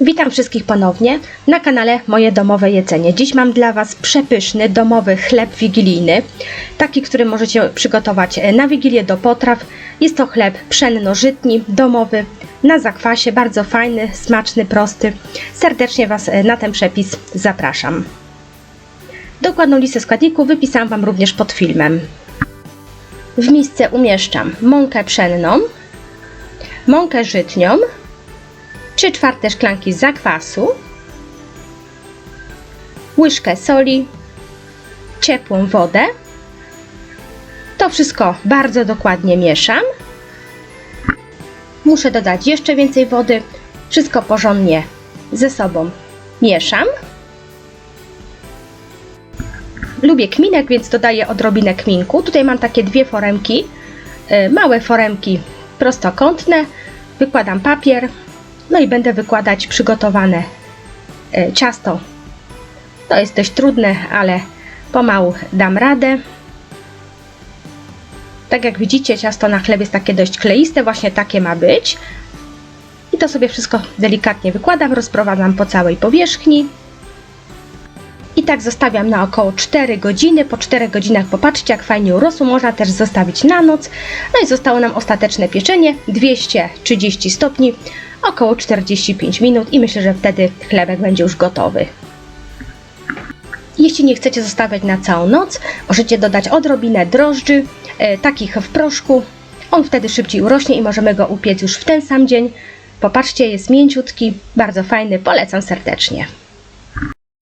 Witam wszystkich ponownie na kanale Moje Domowe Jedzenie. Dziś mam dla Was przepyszny domowy chleb wigilijny, taki, który możecie przygotować na Wigilię do potraw. Jest to chleb pszenno-żytni, domowy, na zakwasie, bardzo fajny, smaczny, prosty. Serdecznie Was na ten przepis zapraszam. Dokładną listę składników wypisałam Wam również pod filmem. W misce umieszczam mąkę pszenną, mąkę żytnią, 3 czwarte szklanki zakwasu, łyżkę soli, ciepłą wodę. To wszystko bardzo dokładnie mieszam. Muszę dodać jeszcze więcej wody. Wszystko porządnie ze sobą mieszam. Lubię kminek, więc dodaję odrobinę kminku. Tutaj mam takie dwie foremki, y, małe foremki prostokątne. Wykładam papier, no i będę wykładać przygotowane e, ciasto. To jest dość trudne, ale pomału dam radę. Tak jak widzicie, ciasto na chleb jest takie dość kleiste, właśnie takie ma być. I to sobie wszystko delikatnie wykładam, rozprowadzam po całej powierzchni. I tak zostawiam na około 4 godziny. Po 4 godzinach popatrzcie, jak fajnie urosło. Można też zostawić na noc. No i zostało nam ostateczne pieczenie 230 stopni, około 45 minut i myślę, że wtedy chlebek będzie już gotowy. Jeśli nie chcecie zostawiać na całą noc, możecie dodać odrobinę drożdży, e, takich w proszku. On wtedy szybciej urośnie i możemy go upiec już w ten sam dzień. Popatrzcie, jest mięciutki, bardzo fajny, polecam serdecznie.